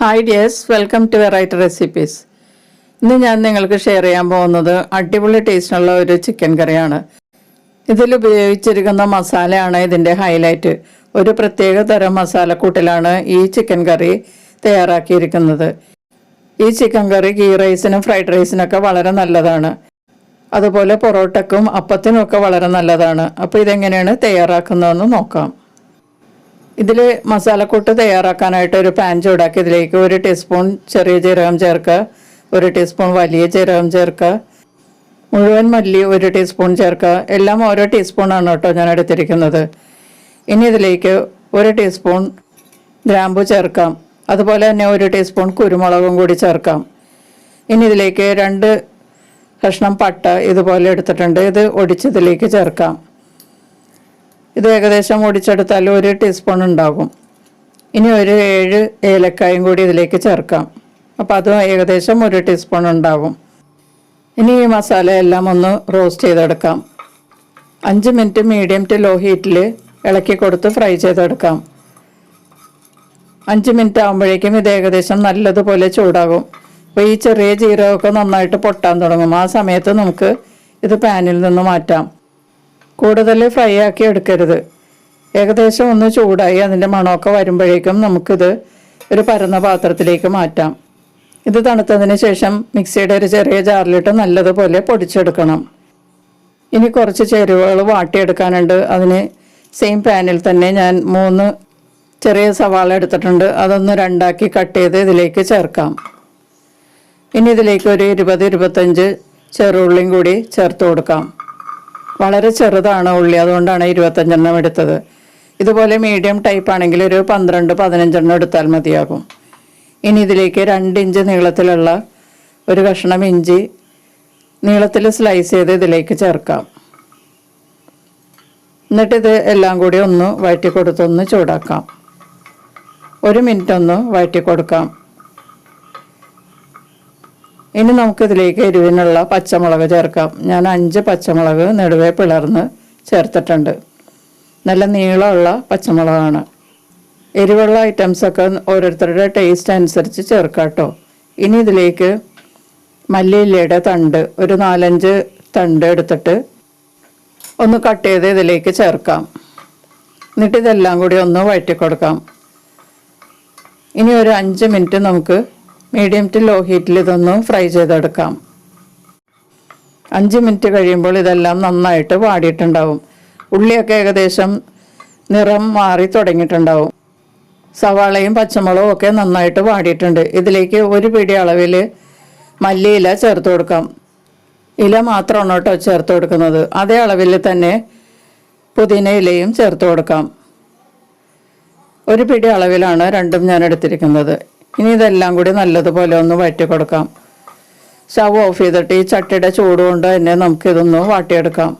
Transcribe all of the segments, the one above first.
Hi dears welcome to variety recipes ഇന്ന് ഞാൻ നിങ്ങൾക്ക് ഷെയർ ചെയ്യാൻ പോകുന്നത് അടിപൊളി ടേസ്റ്റുള്ള ഒരു ചിക്കൻ കറിയാണ്. ഇതിൽ ഉപയോഗിച്ചിരിക്കുന്ന മസാലയാണ് ഇതിന്റെ ഹൈലൈറ്റ് ഒരു പ്രത്യേക തരം മസാലക്കൂട്ടിലാണ് ഈ ചിക്കൻ കറി തയ്യാറാക്കിയിരിക്കുന്നത്. ഈ ചിക്കൻ കറി ഗീ റൈസിനും ഫ്രൈഡ് റൈസിനൊക്കെ വളരെ നല്ലതാണ്. അതുപോലെ പൊറോട്ടക്കും അപ്പത്തിനും ഒക്കെ വളരെ നല്ലതാണ്. അപ്പോൾ ഇതെങ്ങനെയാണ് തയ്യാറാക്കുന്നതെന്ന് നോക്കാം. ഇതിൽ മസാലക്കൂട്ട് തയ്യാറാക്കാനായിട്ട് ഒരു പാൻ ചൂടാക്കി ഇതിലേക്ക് ഒരു ടീസ്പൂൺ ചെറിയ ജീരകം ചേർക്കുക ഒരു ടീസ്പൂൺ വലിയ ജീരകം ചേർക്കുക മുഴുവൻ മല്ലി ഒരു ടീസ്പൂൺ ചേർക്കുക. എല്ലാം ഓരോ ടീസ്പൂണാണ് കേട്ടോ ഞാൻ എടുത്തിരിക്കുന്നത്. ഇനി ഇതിലേക്ക് ഒരു ടീസ്പൂൺ ഗ്രാമ്പു ചേർക്കാം. അതുപോലെ തന്നെ ഒരു ടീസ്പൂൺ കുരുമുളകും കൂടി ചേർക്കാം. ഇനി ഇതിലേക്ക് രണ്ട് കഷ്ണം പട്ട ഇതുപോലെ എടുത്തിട്ടുണ്ട്. ഇത് ഒടിച്ചതിലേക്ക് ചേർക്കാം. ഇത് ഏകദേശം ഒടിച്ചെടുത്താൽ ഒരു ടീസ്പൂൺ ഉണ്ടാകും. ഇനി ഒരു ഏഴ് ഏലക്കായും കൂടി ഇതിലേക്ക് ചേർക്കാം. അപ്പോൾ അത് ഏകദേശം ഒരു ടീസ്പൂൺ ഉണ്ടാകും. ഇനി ഈ മസാല എല്ലാം ഒന്ന് റോസ്റ്റ് ചെയ്തെടുക്കാം. അഞ്ച് മിനിറ്റ് മീഡിയം ടു ലോ ഹീറ്റിൽ ഇളക്കി കൊടുത്ത് ഫ്രൈ ചെയ്തെടുക്കാം. അഞ്ച് മിനിറ്റ് ആകുമ്പോഴേക്കും ഇത് ഏകദേശം നല്ലതുപോലെ ചൂടാകും. അപ്പോൾ ഈ ചെറിയ ജീരകമൊക്കെ നന്നായിട്ട് പൊട്ടാൻ തുടങ്ങും. ആ സമയത്ത് നമുക്ക് ഇത് പാനിൽ നിന്ന് മാറ്റാം. കൂടുതൽ ഫ്രൈ ആക്കി എടുക്കരുത്. ഏകദേശം ഒന്ന് ചൂടായി അതിന്റെ മണമൊക്കെ വരുമ്പോഴേക്കും നമുക്കിത് ഒരു പരന്ന പാത്രത്തിലേക്ക് മാറ്റാം. ഇത് തണുത്തതിന് ശേഷം മിക്സിയുടെ ഒരു ചെറിയ ജാറിലിട്ട് നല്ലതുപോലെ പൊടിച്ചെടുക്കണം. ഇനി കുറച്ച് ചേരുവകൾ വാട്ടിയെടുക്കാനുണ്ട്. അതിന് സെയിം പാനിൽ തന്നെ ഞാൻ മൂന്ന് ചെറിയ സവാള എടുത്തിട്ടുണ്ട്. അതൊന്ന് രണ്ടാക്കി കട്ട് ചെയ്ത് ഇതിലേക്ക് ചേർക്കാം. ഇനി ഇതിലേക്ക് ഒരു ഇരുപത് ഇരുപത്തഞ്ച് ചെറുള്ളിയും കൂടി ചേർത്ത് കൊടുക്കാം. വളരെ ചെറുതാണ് ഉള്ളി അതുകൊണ്ടാണ് ഇരുപത്തഞ്ചെണ്ണം എടുത്തത്. ഇതുപോലെ മീഡിയം ടൈപ്പ് ആണെങ്കിൽ ഒരു പന്ത്രണ്ട് പതിനഞ്ചെണ്ണം എടുത്താൽ മതിയാകും. ഇനി ഇതിലേക്ക് രണ്ട് ഇഞ്ച് നീളത്തിലുള്ള ഒരു കഷ്ണം ഇഞ്ചി നീളത്തിൽ സ്ലൈസ് ചെയ്ത് ഇതിലേക്ക് ചേർക്കാം. എന്നിട്ട് ഇത് എല്ലാം കൂടി ഒന്ന് വഴറ്റി കൊടുത്തൊന്ന് ചൂടാക്കാം. ഒരു മിനിറ്റ് ഒന്ന് വഴറ്റി കൊടുക്കാം ഇനി നമുക്കിതിലേക്ക് എരിവിനുള്ള പച്ചമുളക് ചേർക്കാം. ഞാൻ അഞ്ച് പച്ചമുളക് നെടുവേ പിളർന്ന് ചേർത്തിട്ടുണ്ട്. നല്ല നീളമുള്ള പച്ചമുളകാണ്. എരിവുള്ള ഐറ്റംസൊക്കെ ഓരോരുത്തരുടെ ടേസ്റ്റ് അനുസരിച്ച് ചേർക്കാം കേട്ടോ. ഇനി ഇതിലേക്ക് മല്ലിയിലയുടെ തണ്ട് ഒരു നാലഞ്ച് തണ്ട് എടുത്തിട്ട് ഒന്ന് കട്ട് ചെയ്ത് ഇതിലേക്ക് ചേർക്കാം. എന്നിട്ട് ഇതെല്ലാം കൂടി ഒന്ന് വഴറ്റി കൊടുക്കാം ഇനി ഒരു അഞ്ച് മിനിറ്റ് നമുക്ക് മീഡിയം ടു ലോ ഹീറ്റിൽ ഇതൊന്ന് ഫ്രൈ ചെയ്തെടുക്കാം. അഞ്ച് മിനിറ്റ് കഴിയുമ്പോൾ ഇതെല്ലാം നന്നായിട്ട് വാടിയിട്ടുണ്ടാവും. ഉള്ളിയൊക്കെ ഏകദേശം നിറം മാറി തുടങ്ങിയിട്ടുണ്ടാവും. സവാളയും പച്ചമുളകും ഒക്കെ നന്നായിട്ട് വാടിയിട്ടുണ്ട്. ഇതിലേക്ക് ഒരു പിടി അളവിൽ മല്ലിയില ചേർത്ത് കൊടുക്കാം. ഇല മാത്രമാണ് കേട്ടോ ചേർത്ത് കൊടുക്കുന്നത്. അതേ അളവിൽ തന്നെ പുതിന ഇലയും ചേർത്ത് കൊടുക്കാം. ഒരു പിടി അളവിലാണ് രണ്ടും ഞാൻ എടുത്തിരിക്കുന്നത്. ഇനി ഇതെല്ലാം കൂടി നല്ലതുപോലെ ഒന്ന് വഴറ്റി കൊടുക്കാം. സ്റ്റവ് ഓഫ് ചെയ്തിട്ട് ഈ ചട്ടിയുടെ ചൂട് കൊണ്ട് തന്നെ നമുക്കിതൊന്ന് വാട്ടിയെടുക്കാം.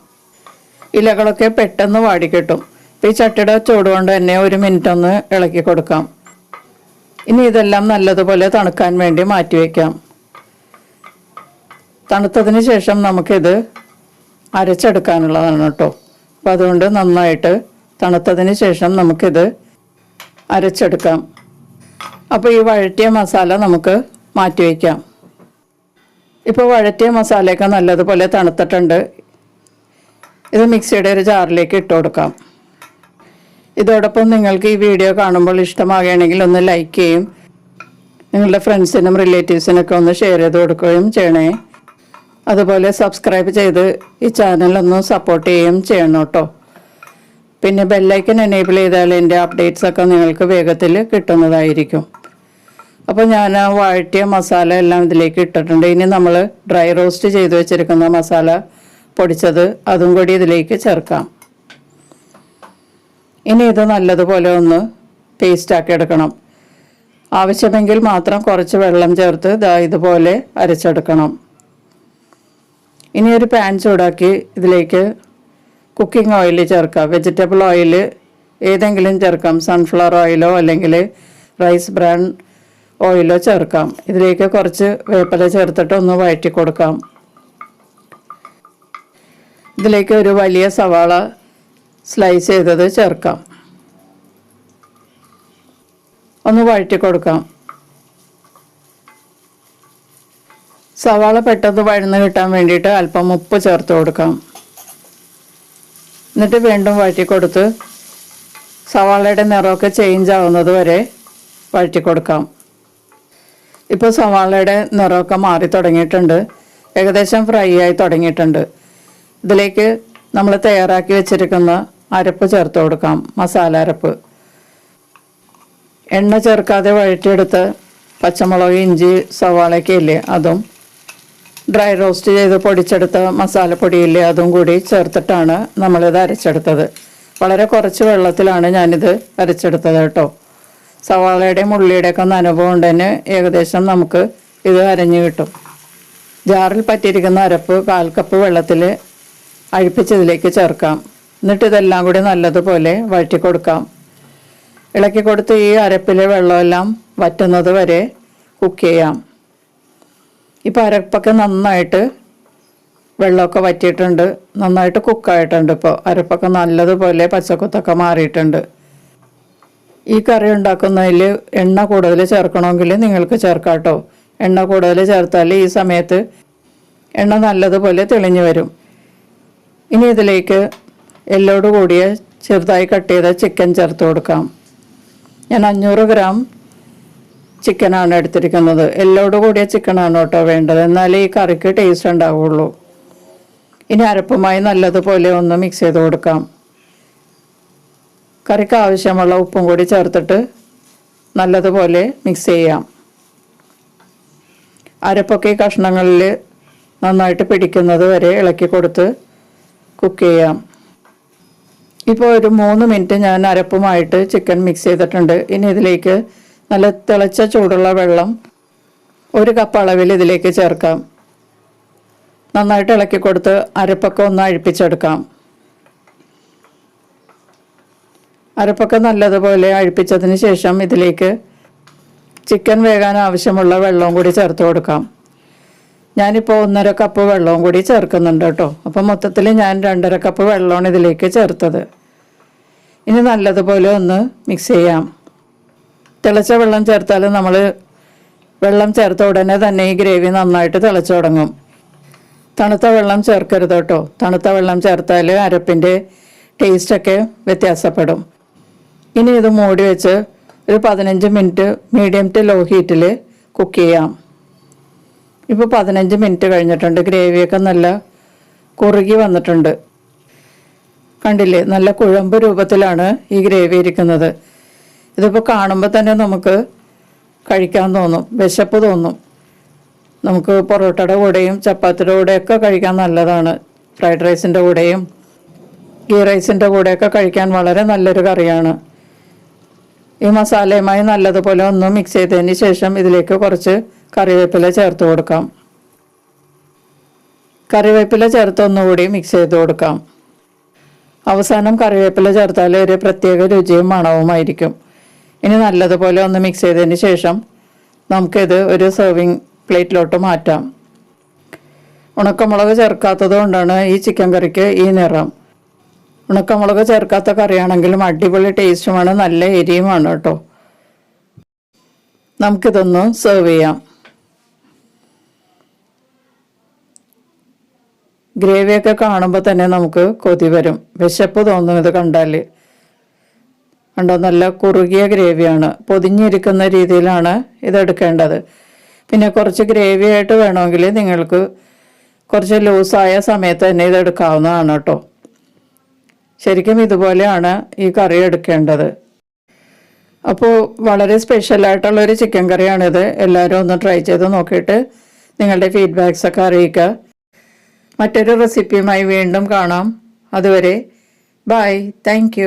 ഇലകളൊക്കെ പെട്ടെന്ന് വാടിക്കിട്ടും അപ്പോൾ ഈ ചട്ടിയുടെ ചൂട് കൊണ്ട് തന്നെ ഒരു മിനിറ്റ് ഒന്ന് ഇളക്കി കൊടുക്കാം. ഇനി ഇതെല്ലാം നല്ലതുപോലെ തണുക്കാൻ വേണ്ടി മാറ്റി വയ്ക്കാം തണുത്തതിന് ശേഷം നമുക്കിത് അരച്ചെടുക്കാനുള്ളതാണ് കേട്ടോ. അപ്പോൾ അതുകൊണ്ട് നന്നായിട്ട് തണുത്തതിന് ശേഷം നമുക്കിത് അരച്ചെടുക്കാം. അപ്പോൾ ഈ വഴറ്റിയ മസാല നമുക്ക് മാറ്റി വയ്ക്കാം ഇപ്പോൾ വഴറ്റിയ മസാലയൊക്കെ നല്ലതുപോലെ തണുത്തിട്ടുണ്ട്. ഇത് മിക്സിയുടെ ഒരു ജാറിലേക്ക് ഇട്ട് കൊടുക്കാം. ഇതോടൊപ്പം നിങ്ങൾക്ക് ഈ വീഡിയോ കാണുമ്പോൾ ഇഷ്ടമാകുകയാണെങ്കിൽ ഒന്ന് ലൈക്ക് ചെയ്യും. നിങ്ങളുടെ ഫ്രണ്ട്സിനും റിലേറ്റീവ്സിനൊക്കെ ഒന്ന് ഷെയർ ചെയ്ത് കൊടുക്കുകയും ചെയ്യണേ. അതുപോലെ സബ്സ്ക്രൈബ് ചെയ്ത് ഈ ചാനലൊന്ന് സപ്പോർട്ട് ചെയ്യുകയും ചെയ്യണം കേട്ടോ. പിന്നെ ബെല്ലൈക്കൻ എനേബിൾ ചെയ്താൽ എന്റെ അപ്ഡേറ്റ്സ് ഒക്കെ നിങ്ങൾക്ക് വേഗത്തിൽ കിട്ടുന്നതായിരിക്കും. അപ്പോൾ ഞാൻ ആ വഴറ്റിയ മസാല എല്ലാം ഇതിലേക്ക് ഇട്ടിട്ടുണ്ട്. ഇനി നമ്മൾ ഡ്രൈ റോസ്റ്റ് ചെയ്ത് വെച്ചിരിക്കുന്ന മസാല പൊടിച്ചത് അതും കൂടി ഇതിലേക്ക് ചേർക്കാം. ഇനി ഇത് നല്ലതുപോലെ ഒന്ന് പേസ്റ്റാക്കി എടുക്കണം. ആവശ്യമെങ്കിൽ മാത്രം കുറച്ച് വെള്ളം ചേർത്ത് ഇതാ ഇതുപോലെ അരച്ചെടുക്കണം. ഇനി ഒരു പാൻ ചൂടാക്കി ഇതിലേക്ക് കുക്കിംഗ് ഓയിൽ ചേർക്കാം വെജിറ്റബിൾ ഓയിൽ ഏതെങ്കിലും ചേർക്കാം. സൺഫ്ലവർ ഓയിലോ അല്ലെങ്കിൽ റൈസ് ബ്രാൻ ഓയിലോ ചേർക്കാം. ഇതിലേക്ക് കുറച്ച് വേപ്പില ചേർത്തിട്ട് ഒന്ന് വഴറ്റി കൊടുക്കാം. ഇതിലേക്ക് ഒരു വലിയ സവാള സ്ലൈസ് ചെയ്തത് ചേർക്കാം. ഒന്ന് വഴറ്റി കൊടുക്കാം. സവാള പെട്ടെന്ന് വഴന്ന് കിട്ടാൻ വേണ്ടിയിട്ട് അല്പം ഉപ്പ് ചേർത്ത് കൊടുക്കാം. എന്നിട്ട് വീണ്ടും വഴറ്റി കൊടുത്ത് സവാളയുടെ നിറമൊക്കെ ചേഞ്ച് ആവുന്നത് വരെ വഴറ്റി കൊടുക്കാം. ഇപ്പോൾ സവാളയുടെ നിറമൊക്കെ മാറി തുടങ്ങിയിട്ടുണ്ട്. ഏകദേശം ഫ്രൈ ആയി തുടങ്ങിയിട്ടുണ്ട്. ഇതിലേക്ക് നമ്മൾ തയ്യാറാക്കി വെച്ചിരിക്കുന്ന അരപ്പ് ചേർത്ത് കൊടുക്കാം മസാല അരപ്പ്. എണ്ണ ചേർക്കാതെ വഴറ്റിയെടുത്ത് പച്ചമുളക് ഇഞ്ചി സവാളയൊക്കെ ഇല്ലേ അതും ഡ്രൈ റോസ്റ്റ് ചെയ്ത് പൊടിച്ചെടുത്ത മസാലപ്പൊടിയില്ലേ അതും കൂടി ചേർത്തിട്ടാണ് നമ്മളിത് അരച്ചെടുത്തത്. വളരെ കുറച്ച് വെള്ളത്തിലാണ് ഞാനിത് അരച്ചെടുത്തത് കേട്ടോ. സവാളയുടെയും ഉള്ളിയുടെയൊക്കെ നനവ് കൊണ്ട് തന്നെ ഏകദേശം നമുക്ക് ഇത് അരഞ്ഞു കിട്ടും. ജാറിൽ പറ്റിയിരിക്കുന്ന അരപ്പ് കാൽ കപ്പ് വെള്ളത്തിൽ അഴിപ്പിച്ചതിലേക്ക് ചേർക്കാം. എന്നിട്ട് ഇതെല്ലാം കൂടി നല്ലതുപോലെ വഴറ്റി കൊടുക്കാം ഇളക്കി കൊടുത്ത് ഈ അരപ്പിലെ വെള്ളമെല്ലാം വറ്റുന്നത് വരെ കുക്ക് ചെയ്യാം. ഇപ്പോൾ അരപ്പൊക്കെ നന്നായിട്ട് വെള്ളമൊക്കെ വറ്റിയിട്ടുണ്ട്. നന്നായിട്ട് കുക്കായിട്ടുണ്ട് ഇപ്പോൾ അരപ്പൊക്കെ നല്ലതുപോലെ പച്ചക്കുത്തൊക്കെ മാറിയിട്ടുണ്ട്. ഈ കറി ഉണ്ടാക്കുന്നതിൽ എണ്ണ കൂടുതൽ ചേർക്കണമെങ്കിൽ നിങ്ങൾക്ക് ചേർക്കാം കേട്ടോ എണ്ണ കൂടുതൽ ചേർത്താൽ ഈ സമയത്ത് എണ്ണ നല്ലതുപോലെ തെളിഞ്ഞു വരും. ഇനി ഇതിലേക്ക് എല്ലോട് കൂടിയ ചെറുതായി കട്ട് ചെയ്ത ചിക്കൻ ചേർത്ത് കൊടുക്കാം. ഞാൻ അഞ്ഞൂറ് ഗ്രാം ചിക്കനാണ് എടുത്തിരിക്കുന്നത്. എല്ലോട് കൂടിയ ചിക്കനാണ് കേട്ടോ വേണ്ടത്. എന്നാലേ ഈ കറിക്ക് ടേസ്റ്റ് ഉണ്ടാവുള്ളൂ. ഇനി അരപ്പുമായി നല്ലതുപോലെ ഒന്ന് മിക്സ് ചെയ്ത് കൊടുക്കാം. കറിക്ക് ആവശ്യമുള്ള ഉപ്പും കൂടി ചേർത്തിട്ട് നല്ലതുപോലെ മിക്സ് ചെയ്യാം. അരപ്പൊക്കെ കഷ്ണങ്ങളിൽ നന്നായിട്ട് പിടിക്കുന്നത് വരെ ഇളക്കി കൊടുത്ത് കുക്ക് ചെയ്യാം. ഇപ്പോൾ ഒരു മൂന്ന് മിനിറ്റ് ഞാൻ അരപ്പുമായിട്ട് ചിക്കൻ മിക്സ് ചെയ്തിട്ടുണ്ട്. ഇനി ഇതിലേക്ക് നല്ല തിളച്ച ചൂടുള്ള വെള്ളം ഒരു കപ്പ് അളവിൽ ഇതിലേക്ക് ചേർക്കാം. നന്നായിട്ട് ഇളക്കി കൊടുത്ത് അരപ്പൊക്കെ ഒന്ന് അഴിപ്പിച്ചെടുക്കാം. അരപ്പൊക്കെ നല്ലതുപോലെ അഴിപ്പിച്ചതിന് ശേഷം ഇതിലേക്ക് ചിക്കൻ വേകാൻ ആവശ്യമുള്ള വെള്ളവും കൂടി ചേർത്ത് കൊടുക്കാം. ഞാനിപ്പോൾ ഒന്നര കപ്പ് വെള്ളവും കൂടി ചേർക്കുന്നുണ്ട് കേട്ടോ. അപ്പം മൊത്തത്തിൽ ഞാൻ രണ്ടര കപ്പ് വെള്ളമാണ് ഇതിലേക്ക് ചേർത്തത്. ഇനി നല്ലതുപോലെ ഒന്ന് മിക്സ് ചെയ്യാം. തിളച്ച വെള്ളം ചേർത്താൽ നമ്മൾ വെള്ളം ചേർത്ത ഉടനെ തന്നെ ഈ ഗ്രേവി നന്നായിട്ട് തിളച്ചു തുടങ്ങും. തണുത്ത വെള്ളം ചേർക്കരുത് കേട്ടോ. തണുത്ത വെള്ളം ചേർത്താൽ അരപ്പിന്റെ ടേസ്റ്റൊക്കെ വ്യത്യാസപ്പെടും. ഇനി ഇത് മൂടി വെച്ച് ഒരു പതിനഞ്ച് മിനിറ്റ് മീഡിയം ടു ലോ ഹീറ്റിൽ കുക്ക് ചെയ്യാം. ഇപ്പോൾ പതിനഞ്ച് മിനിറ്റ് കഴിഞ്ഞിട്ടുണ്ട്. ഗ്രേവിയൊക്കെ നല്ല കുറുകി വന്നിട്ടുണ്ട്. കണ്ടില്ലേ? നല്ല കുഴമ്പ് രൂപത്തിലാണ് ഈ ഗ്രേവി ഇരിക്കുന്നത്. ഇതിപ്പോൾ കാണുമ്പോൾ തന്നെ നമുക്ക് കഴിക്കാൻ തോന്നും വിശപ്പ് തോന്നും. നമുക്ക് പൊറോട്ടയുടെ കൂടെയും ചപ്പാത്തിയുടെ കൂടെയൊക്കെ കഴിക്കാൻ നല്ലതാണ്. ഫ്രൈഡ് റൈസിന്റെ കൂടെയും ഗീ റൈസിന്റെ കൂടെയൊക്കെ കഴിക്കാൻ വളരെ നല്ലൊരു കറിയാണ്. ഈ മസാലയുമായി നല്ലതുപോലെ ഒന്ന് മിക്സ് ചെയ്തതിന് ശേഷം ഇതിലേക്ക് കുറച്ച് കറിവേപ്പില ചേർത്ത് കൊടുക്കാം. കറിവേപ്പില ചേർത്ത് ഒന്നുകൂടി മിക്സ് ചെയ്ത് കൊടുക്കാം. അവസാനം കറിവേപ്പില ചേർത്താൽ ഒരു പ്രത്യേക രുചിയും മണവുമായിരിക്കും. ഇനി നല്ലതുപോലെ ഒന്ന് മിക്സ് ചെയ്തതിന് ശേഷം നമുക്കിത് ഒരു സെർവിങ് പ്ലേറ്റിലോട്ട് മാറ്റാം. ഉണക്കമുളക് ചേർക്കാത്തത് കൊണ്ടാണ് ഈ ചിക്കൻ കറിക്ക് ഈ നിറം. ഉണക്കമുളക് ചേർക്കാത്ത കറിയാണെങ്കിലും അടിപൊളി ടേസ്റ്റുമാണ് നല്ല എരിയുമാണ് കേട്ടോ. നമുക്കിതൊന്ന് സെർവ് ചെയ്യാം. ഗ്രേവിയൊക്കെ കാണുമ്പോൾ തന്നെ നമുക്ക് കൊതി വരും. വിശപ്പ് തോന്നും ഇത് കണ്ടാൽ കണ്ടോ നല്ല കുറുകിയ ഗ്രേവിയാണ്. പൊതിഞ്ഞിരിക്കുന്ന രീതിയിലാണ് ഇതെടുക്കേണ്ടത്. പിന്നെ കുറച്ച് ഗ്രേവി ആയിട്ട് വേണമെങ്കിൽ നിങ്ങൾക്ക് കുറച്ച് ലൂസായ സമയത്ത് തന്നെ ഇതെടുക്കാവുന്നതാണ് കേട്ടോ. ശരിക്കും ഇതുപോലെയാണ് ഈ കറി എടുക്കേണ്ടത്. അപ്പോൾ വളരെ സ്പെഷ്യലായിട്ടുള്ളൊരു ചിക്കൻ കറിയാണിത്. എല്ലാവരും ഒന്ന് ട്രൈ ചെയ്ത് നോക്കിയിട്ട് നിങ്ങളുടെ ഫീഡ്ബാക്സ് ഒക്കെ അറിയിക്കുക. മറ്റൊരു റെസിപ്പിയുമായി വീണ്ടും കാണാം. അതുവരെ ബൈ താങ്ക്